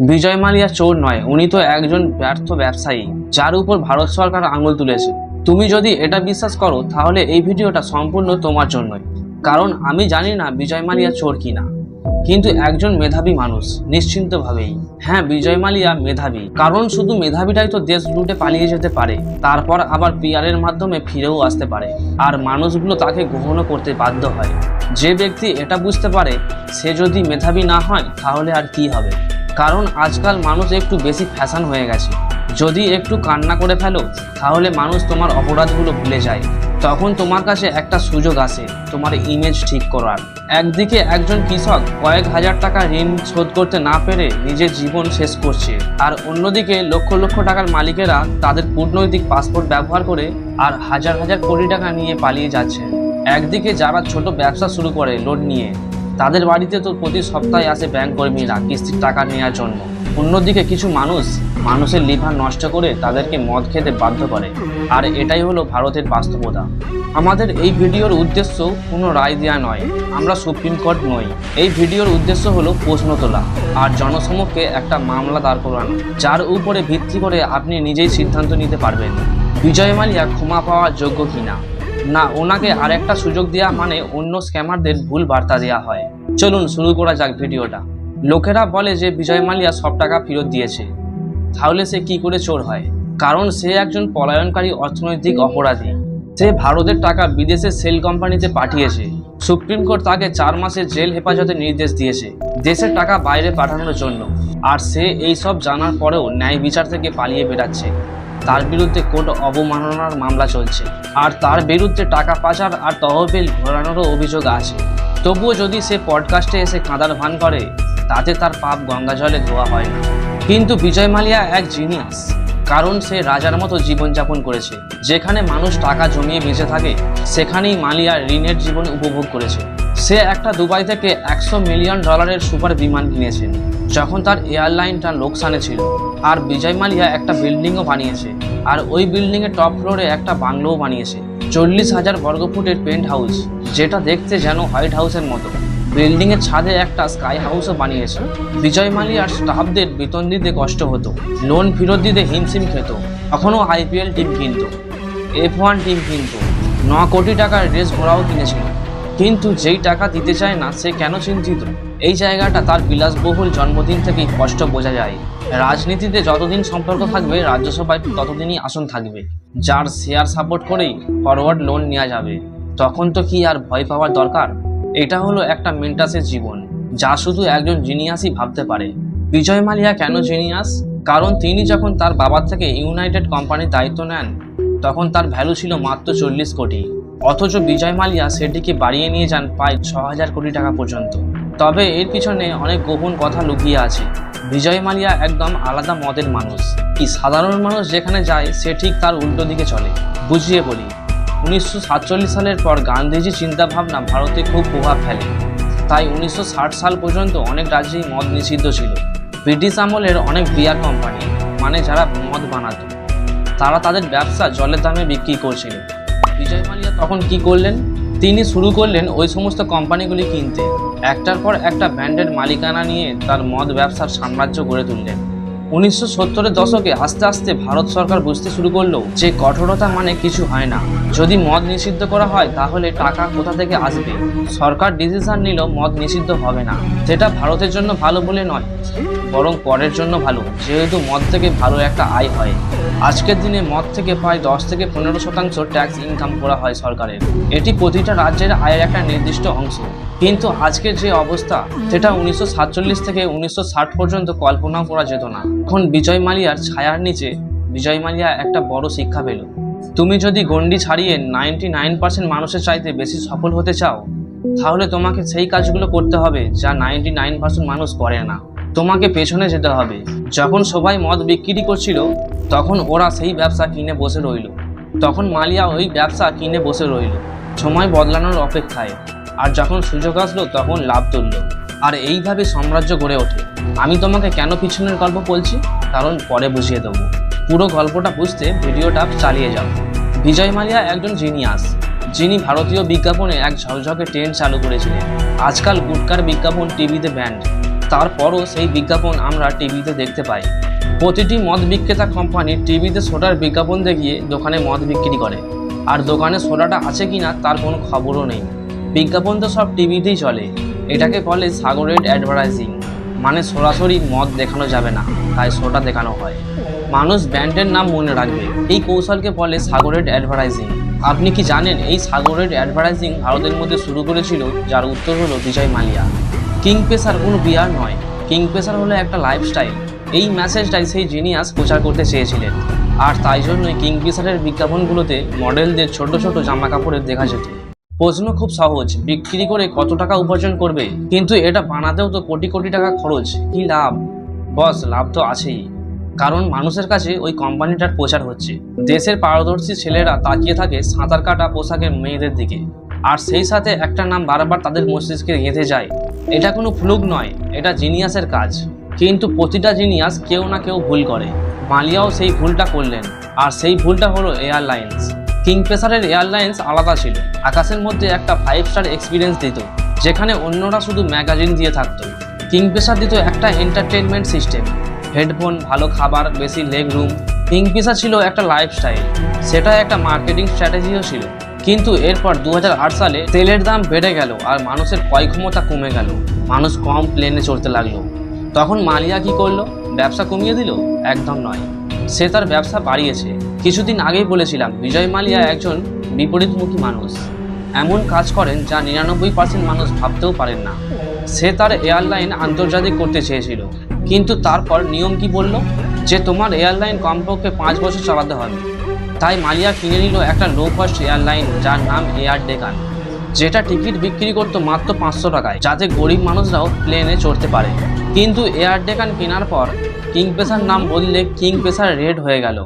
বিজয় মালিয়া চোর নয়, উনি তো একজন ব্যর্থ ব্যবসায়ী, যার উপর ভারত সরকার আঙুল তুলেছে। তুমি যদি এটা বিশ্বাস করো, তাহলে এই ভিডিওটা সম্পূর্ণ তোমার জন্যই। কারণ আমি জানি না বিজয় মালিয়া চোর কিনা। কিন্তু একজন মেধাবী মানুষ, নিশ্চিন্তভাবেই। হ্যাঁ বিজয় মালিয়া মেধাবী। কারণ শুধু মেধাবীটাই তো দেশ লুটে পালিয়ে যেতে পারে। তারপর আবার পিয়ারের মাধ্যমে ফিরেও আসতে পারে। আর মানুষগুলো তাকে গ্রহণও করতে বাধ্য হয়। যে ব্যক্তি এটা বুঝতে পারে, সে যদি মেধাবী না হয়, তাহলে আর কি হবে? কারণ আজকাল মানুষ একটু বেশি ফ্যাশন হয়ে গেছে। যদি একটু কান্না করে ফেলো, তাহলে মানুষ তোমার অপরাধগুলো ভুলে যায়। তখন তোমার কাছে একটা সুযোগ আসে, তোমার ইমেজ ঠিক করার। একদিকে একজন কৃষক কয়েক হাজার টাকা ঋণ শোধ করতে না পেরে নিজের জীবন শেষ করছে, আর অন্যদিকে লক্ষ লক্ষ টাকার মালিকেরা তাদের কূটনৈতিক পাসপোর্ট ব্যবহার করে আর হাজার হাজার কোটি টাকা নিয়ে পালিয়ে যাচ্ছে। একদিকে যারা ছোট ব্যবসা শুরু করে লোন নিয়ে তাদের বাড়িতে তো প্রতি সপ্তাহে আসে ব্যাংক কর্মীরা কিস্তির টাকা নেওয়ার জন্য। অন্যদিকে কিছু মানুষ মানুষের লিভার নষ্ট করে তাদেরকে মদ খেতে বাধ্য করে। আর এটাই হলো ভারতের বাস্তবতা। আমাদের এই ভিডিওর উদ্দেশ্য কোনো রায় দেওয়া নয়, আমরা সুপ্রিম কোর্ট নই। এই ভিডিওর উদ্দেশ্য হলো প্রশ্ন তোলা আর জনসমক্ষে একটা মামলা দাঁড় করানো, যার উপরে ভিত্তি করে আপনি নিজেই সিদ্ধান্ত নিতে পারবেন। বিজয় মালিয়া, ক্ষমা পাওয়ার যোগ্য কিনা? না, ওনাকে আরেকটা সুযোগ দেওয়া মানে অন্য স্ক্যামারদের ভুল বার্তা দেওয়া হয়। চলুন শুরু করা যাক ভিডিওটা। লোকেরা বলে যে বিজয় মালিয়া সব টাকা ফেরত দিয়েছে। তাহলে সে কি করে চোর হয়? কারণ সে একজন পলায়নকারী অর্থনৈতিক অপরাধী। সে ভারতের টাকা বিদেশে সেল কোম্পানিতে পাঠিয়েছে। সুপ্রিম কোর্ট তাকে চার মাসের জেল হেফাজতের নির্দেশ দিয়েছে, দেশের টাকা বাইরে পাঠানোর জন্য। আর সে এই সব জানার পরেও ন্যায় বিচার থেকে পালিয়ে বেড়াচ্ছে। তার বিরুদ্ধে কোর্ট অবমাননার মামলা চলছে। আর তার বিরুদ্ধে টাকা পাচার আর তহবিল ঘোরানোরও অভিযোগ আছে। তবুও যদি সে পডকাস্টে এসে কাঁদার ভান করে, তাতে তার পাপ গঙ্গা জলে ধোয়া হয় না। কিন্তু বিজয় মালিয়া এক জিনিয়াস কারণ সে রাজার মতো জীবনযাপন করেছে। যেখানে মানুষ টাকা জমিয়ে বেঁচে থাকে, সেখানেই মালিয়া ঋণের জীবন উপভোগ করেছে। সে একটা দুবাই থেকে একশো মিলিয়ন ডলারের সুপার বিমান কিনেছে, যখন তার এয়ারলাইনটা লোকসানে ছিল। আর বিজয় মালিয়া একটা বিল্ডিংও বানিয়েছে, আর ওই বিল্ডিংয়ের টপ ফ্লোরে একটা বাংলোও বানিয়েছে। চল্লিশ হাজার বর্গফুটের পেন্ট হাউস যেটা দেখতে যেন হোয়াইট হাউসের মতো। বিল্ডিংয়ের ছাদে একটা স্কাই হাউসও বানিয়েছে। বিজয় মালিয়ার স্টাফদের বেতন দিতে কষ্ট হতো, লোন ফেরত দিতে হিমশিম খেত কখনো আইপিএল টিম কিনত। এফ ওয়ান টিম কিনত, ন কোটি টাকার রেস ঘোড়াও কিনেছিল। কিন্তু যেই টাকা দিতে চায় না, সে কেন চিন্তিত? এই জায়গাটা তার বিলাসবহুল জন্মদিন থেকেই স্পষ্ট বোঝা যায়। রাজনীতিতে যতদিন সম্পর্ক থাকবে, রাজ্যসভায় ততদিনই আসন থাকবে। যার শেয়ার সাপোর্ট করেই ফরওয়ার্ড লোন নেওয়া যাবে। তখন তো কি আর ভয় পাওয়ার দরকার? এটা হলো একটা মেন্টাসের জীবন, যা শুধু একজন জিনিয়াসই ভাবতে পারে। বিজয় মালিয়া কেন জিনিয়াস কারণ তিনি যখন তার বাবার থেকে ইউনাইটেড কোম্পানির দায়িত্ব নেন, তখন তার ভ্যালু ছিল মাত্র চল্লিশ কোটি। অথচ বিজয় মালিয়া সেটিকে বাড়িয়ে নিয়ে যান প্রায় ছ হাজার কোটি টাকা পর্যন্ত। তবে এর পিছনে অনেক গোপন কথা লুকিয়ে আছে। বিজয় মালিয়া একদম আলাদা মদের মানুষ। কি সাধারণ মানুষ যেখানে যায়, সে ঠিক তার উল্টো দিকে চলে। বুঝিয়ে বলি, উনিশশো সাতচল্লিশ সালের পর গান্ধীজি চিন্তাভাবনা ভারতে খুব প্রভাব ফেলে। তাই উনিশশো ষাট সাল পর্যন্ত অনেক রাজ্যেই মদ নিষিদ্ধ ছিল। ব্রিটিশ আমলের অনেক বিয়ার কোম্পানি মানে যারা মদ বানাতো, তারা তাদের ব্যবসা জলের দামে বিক্রি করছিল। বিজয় মালিয়া তখন কি করলেন? তিনি শুরু করলেন ওই সমস্ত কোম্পানিগুলি কিনতে। একটার পর একটা ব্র্যান্ডের মালিকানা নিয়ে তার মদ ব্যবসার সাম্রাজ্য গড়ে তুললেন। উনিশশো সত্তরের দশকে আস্তে আস্তে ভারত সরকার বুঝতে শুরু করল যে কঠোরতা মানে কিছু হয় না। যদি মদ নিষিদ্ধ করা হয়, তাহলে টাকা কোথা থেকে আসবে? সরকার ডিসিশন নিল, মদ নিষিদ্ধ হবে না। যেটা ভারতের জন্য ভালো বলে নয়, বরং পরের জন্য ভালো। যেহেতু মদ থেকে ভালো একটা আয় হয়। আজকের দিনে মদ থেকে প্রায় দশ থেকে পনেরো শতাংশ ট্যাক্স ইনকাম করা হয় সরকারের। এটি প্রতিটা রাজ্যের আয়ের একটা নির্দিষ্ট অংশ। কিন্তু আজকের যে অবস্থা, সেটা উনিশশো থেকে উনিশশো ষাট পর্যন্ত কল্পনাও করা যেত না। এখন বিজয় মালিয়ার ছায়ার নিচে বিজয় মালিয়া একটা বড় শিক্ষা পেল। তুমি যদি গণ্ডি ছাড়িয়ে নাইনটি নাইন পার্সেন্ট মানুষের চাইতে বেশি সফল হতে চাও, তাহলে তোমাকে সেই কাজগুলো করতে হবে যা নাইনটি নাইন পার্সেন্ট মানুষ করে না। তোমাকে পেছনে যেতে হবে। যখন সবাই মদ বিক্রি করছিল, তখন ওরা সেই ব্যবসা কিনে বসে রইল। তখন মালিয়া ওই ব্যবসা কিনে বসে রইল। সময় বদলানোর অপেক্ষায়। আর যখন সুযোগ আসলো, তখন লাভ তুলল। আর এইভাবে সাম্রাজ্য গড়ে ওঠে। আমি তোমাকে কেন পিছনের গল্প বলছি? কারণ পরে বুঝিয়ে দেবো। পুরো গল্পটা বুঝতে ভিডিওটা চালিয়ে যাও। বিজয় মালিয়া একজন জিনিয়াস যিনি ভারতীয় বিজ্ঞাপনে এক ঝকঝকে ট্রেন্ড চালু করেছিলেন। আজকাল গুটকার বিজ্ঞাপন টিভিতে ব্যান্ড তারপরও সেই বিজ্ঞাপন আমরা টিভিতে দেখতে পাই। প্রতিটি মদ বিক্রেতা কোম্পানি টিভিতে সোডার বিজ্ঞাপন দেখিয়ে দোকানে মদ বিক্রি করে। আর দোকানে সোডাটা আছে কিনা, তার কোনো খবরও নেই। বিজ্ঞাপন তো সব টিভিতেই চলে। এটাকে বলে সাগরেড অ্যাডভার্টাইজিং মানে সরাসরি মদ দেখানো যাবে না, তাই সোডা দেখানো হয়। মানুষ ব্র্যান্ডের নাম মনে রাখবে। এই কৌশলকে বলে সাগরেড অ্যাডভার্টাইজিং আপনি কি জানেন, এই সাগরেড অ্যাডভার্টাইজিং ভারতের মধ্যে শুরু করেছিল, যার উত্তর হলো বিজয় মালিয়া। কিংফিশার কোনো বিয়ার নয়। কিংফিশার হলো একটা লাইফস্টাইল এই মেসেজটাই সেই জিনিয়াস প্রচার করতে চেয়েছিলেন। আর তাই জন্যই কিংফিশারের বিজ্ঞাপনগুলোতে মডেলদের ছোট ছোট জামা কাপড়ের দেখা যেত। প্রশ্ন খুব সহজ, বিক্রি করে কত টাকা উপার্জন করবে? কিন্তু এটা বানাতেও তো কোটি কোটি টাকা খরচ, কি লাভ? বস, লাভ তো আছেই। কারণ মানুষের কাছে ওই কোম্পানিটার প্রচার হচ্ছে। দেশের পারদর্শী ছেলেরা তাকিয়ে থাকে সাঁতার কাটা পোশাকের মেয়েদের দিকে। আর সেই সাথে একটা নাম বারবার তাদের মস্তিষ্কে গেঁথে যায়। এটা কোনো ফ্লুক নয়, এটা জিনিয়াসের কাজ। কিন্তু প্রতিটা জিনিয়াস কেউ না কেউ ভুল করে। মালিয়াও সেই ভুলটা করলেন। আর সেই ভুলটা হলো এয়ারলাইন্স। কিংফিশারের এয়ারলাইন্স আলাদা ছিল। আকাশের মধ্যে একটা ফাইভ স্টার এক্সপিরিয়েন্স দিত, যেখানে অন্যরা শুধু ম্যাগাজিন দিয়ে থাকতো। কিংফিশার দিত একটা এন্টারটেনমেন্ট সিস্টেম হেডফোন, ভালো খাবার, বেশি লেগ রুম কিংফিশার ছিল একটা লাইফস্টাইল সেটা একটা মার্কেটিং স্ট্র্যাটেজিও ছিল। কিন্তু এরপর দু হাজার আট সালে তেলের দাম বেড়ে গেল আর মানুষের ক্রয় ক্ষমতা কমে গেল। মানুষ কম প্লেনে চড়তে লাগল। তখন মালিয়া কি করল? ব্যবসা কমিয়ে দিল? একদম নয়। সে তার ব্যবসা বাড়িয়েছে। কিছুদিন আগেই বলেছিলাম, বিজয় মালিয়া একজন বিপরীতমুখী মানুষ। এমন কাজ করেন যা নিরানব্বই পার্সেন্ট মানুষ ভাবতেও পারেন না। সে তার এয়ারলাইন আন্তর্জাতিক করতে চেয়েছিল। কিন্তু তারপর নিয়ম কি বলল? যে তোমার এয়ারলাইন কমপক্ষে পাঁচ বছর চালাতে হবে। তাই মালিয়া কিনে নিল একটা লো কস্ট এয়ারলাইন যার নাম এয়ার ডেকান, যেটা টিকিট বিক্রি করতো মাত্র পাঁচশো টাকায়, যাতে গরিব মানুষরাও প্লেনে চড়তে পারে। কিন্তু এয়ার ডেকান কেনার পর কিংফিশার নাম বদলে কিংফিশার রেড হয়ে গেল।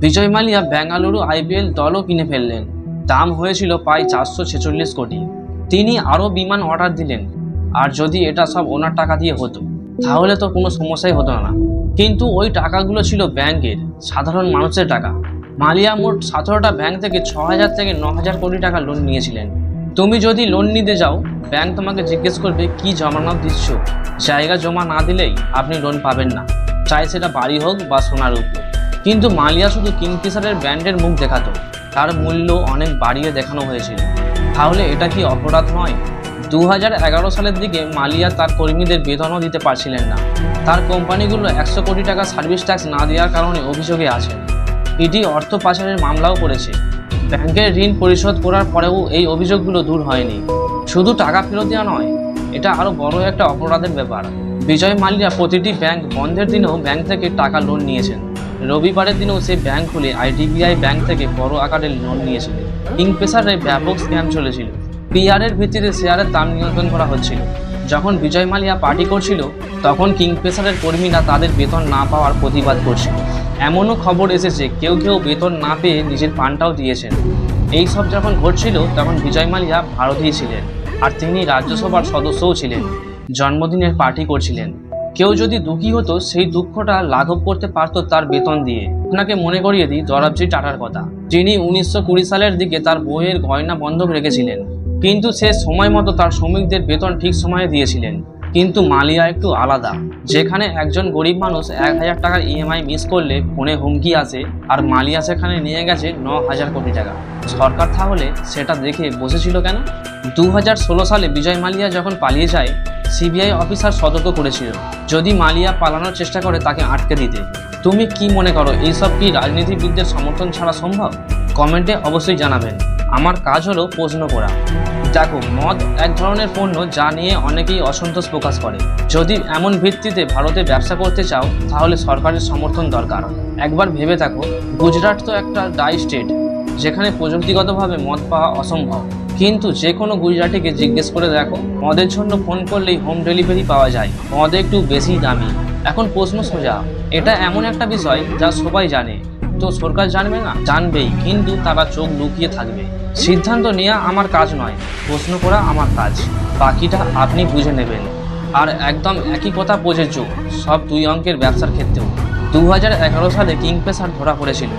বিজয় মালিয়া বেঙ্গালুরু আইপিএল দলও কিনে ফেললেন। দাম হয়েছিল প্রায় চারশো ছেচল্লিশ কোটি। তিনি আরও বিমান অর্ডার দিলেন। আর যদি এটা সব ওনার টাকা দিয়ে হতো, তাহলে তো কোনো সমস্যাই হতো না। কিন্তু ওই টাকাগুলো ছিল ব্যাংকের, সাধারণ মানুষের টাকা। মালিয়া মোট সতেরোটা ব্যাংক থেকে ছ হাজার থেকে ন হাজার কোটি টাকা লোন নিয়েছিলেন। তুমি যদি লোন নিতে যাও, ব্যাংক তোমাকে জিজ্ঞেস করবে, কি জমানো দিচ্ছ? জায়গা জমা না দিলেই আপনি লোন পাবেন না। চাই সেটা বাড়ি হোক বা সোনার উপর। কিন্তু মালিয়া শুধু কিংফিশারের ব্র্যান্ডের মুখ দেখাতো, তার মূল্য অনেক বাড়িয়ে দেখানো হয়েছিল। তাহলে এটা কি অপরাধ নয়? দু সালের দিকে মালিয়া তার কর্মীদের বেতনও দিতে পারছিলেন না। তার কোম্পানিগুলো একশো কোটি টাকা সার্ভিস ট্যাক্স না দেওয়ার কারণে অভিযোগে আছেন ইডি অর্থ পাচারের মামলাও করেছে। ব্যাংকের ঋণ পরিশোধ করার পরেও এই অভিযোগগুলো দূর হয়নি। শুধু টাকা ফেরত দেওয়া নয়, এটা আরও বড় একটা অপরাধের ব্যাপার। বিজয় মালিয়া প্রতিটি ব্যাংক বন্ধের দিনেও ব্যাংক থেকে টাকা লোন নিয়েছেন। রবিবারের দিনেও সে ব্যাংক খুলে আইডিবিআই ব্যাংক থেকে বড় আকারের লোন নিয়েছিলেন কিংফিশারে ব্যাপক স্ক্যাম চলেছিল। পিআরের ভিত্তিতে শেয়ারের দাম নিয়ন্ত্রণ করা হচ্ছিল। যখন বিজয় মালিয়া পার্টি করছিল, তখন কিংফিশারের কর্মীরা তাদের বেতন না পাওয়ার প্রতিবাদ করছিল। এমনও খবর এসেছে, কেউ কেউ বেতন না পেয়ে নিজের পানটাও দিয়েছেন। এই সব যখন ঘটছিল, তখন বিজয় মালিয়া ভারতীয় ছিলেন, আর তিনি রাজ্যসভার সদস্যও ছিলেন। জন্মদিনের পার্টি করছিলেন। কেউ যদি দুঃখী হতো, সেই দুঃখটা লাঘব করতে পারত তার বেতন দিয়ে। আপনাকে মনে করিয়ে দিই দরাবজি টাটার কথা। যিনি উনিশশো কুড়ি সালের দিকে তার বইয়ের গয়না বন্ধক রেখেছিলেন, কিন্তু সে সময় মতো তার শ্রমিকদের বেতন ঠিক সময়ে দিয়েছিলেন। কিন্তু মালিয়া একটু আলাদা। যেখানে একজন গরিব মানুষ এক হাজার টাকার ইএমআই মিস করলে ফোনে হুমকি আসে আর মালিয়া সেখানে নিয়ে গেছে ন হাজার কোটি টাকা। সরকার তাহলে সেটা দেখে বসেছিল কেন? দু সালে বিজয় মালিয়া যখন পালিয়ে যায় সিবিআই অফিসার সতর্ক করেছিল। যদি মালিয়া পালানোর চেষ্টা করে, তাকে আটকে দিতে। তুমি কি মনে করো, এইসব কি রাজনীতিবিদদের সমর্থন ছাড়া সম্ভব? কমেন্টে অবশ্যই জানাবেন। আমার কাজ হলো প্রশ্ন করা। দেখো, মদ এক ধরনের পণ্য যা নিয়ে অনেকেই অসন্তোষ প্রকাশ করে। যদি এমন ভিত্তিতে ভারতে ব্যবসা করতে চাও, তাহলে সরকারের সমর্থন দরকার। একবার ভেবে থাকো গুজরাট তো একটা ডাই স্টেট যেখানে প্রযুক্তিগতভাবে মদ পাওয়া অসম্ভব। কিন্তু যে কোনো গুজরাটিকে জিজ্ঞেস করে দেখো। মদের জন্য ফোন করলেই হোম ডেলিভারি পাওয়া যায়। মদ একটু বেশি দামি। এখন প্রশ্ন সোজা, এটা এমন একটা বিষয় যা সবাই জানে। তো সরকার জানবে না? জানবেই, কিন্তু তারা চোখ লুকিয়ে থাকবে। সিদ্ধান্ত নেওয়া আমার কাজ নয়, প্রশ্ন করা আমার কাজ। বাকিটা আপনি বুঝে নেবেন। আর একদম একই কথা প্রযোজ্য সব দুই অঙ্কের ব্যবসার ক্ষেত্রেও। দু হাজার এগারো সালে কিংফিশার ধরা পড়েছিল।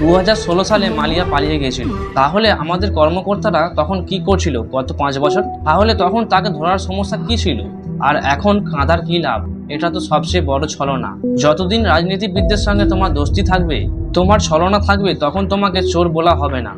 দু হাজার ষোলো সালে মালিয়া পালিয়ে গিয়েছিল। তাহলে আমাদের কর্মকর্তারা তখন কি করছিল গত পাঁচ বছর? তাহলে তখন তাকে ধরার সমস্যা কি ছিল? আর এখন কাঁদার কি লাভ? এটা তো সবচেয়ে বড় ছলনা। যতদিন রাজনীতিবিদদের সঙ্গে তোমার দোস্তি থাকবে, তোমার ছলনা থাকবে, তখন তোমাকে চোর বলা হবে না।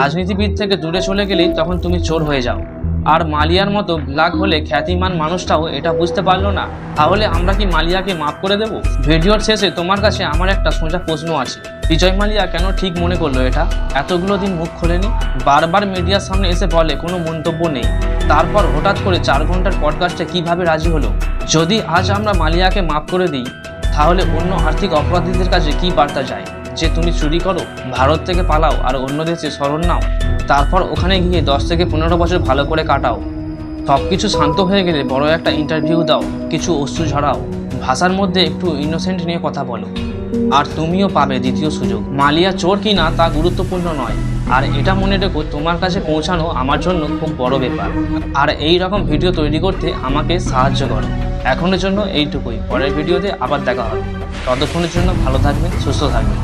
রাজনীতিবিদ থেকে দূরে চলে গেলেই তখন তুমি চোর হয়ে যাও। আর মালিয়ার মতো ব্ল্যাক হলে খ্যাতিমান মানুষটাও এটা বুঝতে পারল না। তাহলে আমরা কি মালিয়াকে মাফ করে দেব? ভিডিওর শেষে তোমার কাছে আমার একটা সোজা প্রশ্ন আছে। বিজয় মালিয়া কেন ঠিক মনে করল এটা? এতগুলো দিন মুখ খোলেনি? বারবার মিডিয়ার সামনে এসে বলে, কোনো মন্তব্য নেই। তারপর হঠাৎ করে চার ঘণ্টার পডকাস্টে কীভাবে রাজি হলো? যদি আজ আমরা মালিয়াকে মাফ করে দিই, তাহলে অন্য আর্থিক অপরাধীদের কাছে কি বার্তা যায়? যে তুমি চুরি করো, ভারত থেকে পালাও আর অন্য দেশে শরণ নাও, তারপর ওখানে গিয়ে দশ থেকে পনেরো বছর ভালো করে কাটাও। সব কিছু শান্ত হয়ে গেলে বড় একটা ইন্টারভিউ দাও, কিছু অশ্রু ঝরাও, ভাষার মধ্যে একটু ইনোসেন্ট নিয়ে কথা বলো। আর তুমিও পাবে দ্বিতীয় সুযোগ। মালিয়া চোর কি না তা গুরুত্বপূর্ণ নয়। আর এটা মনে রেখো, তোমার কাছে পৌঁছানো আমার জন্য খুব বড় ব্যাপার। আর এই রকম ভিডিও তৈরি করতে আমাকে সাহায্য করো। এখনের জন্য এইটুকুই। পরের ভিডিওতে আবার দেখা হবে। ততক্ষণের জন্য ভালো থাকবে সুস্থ থাকবেন।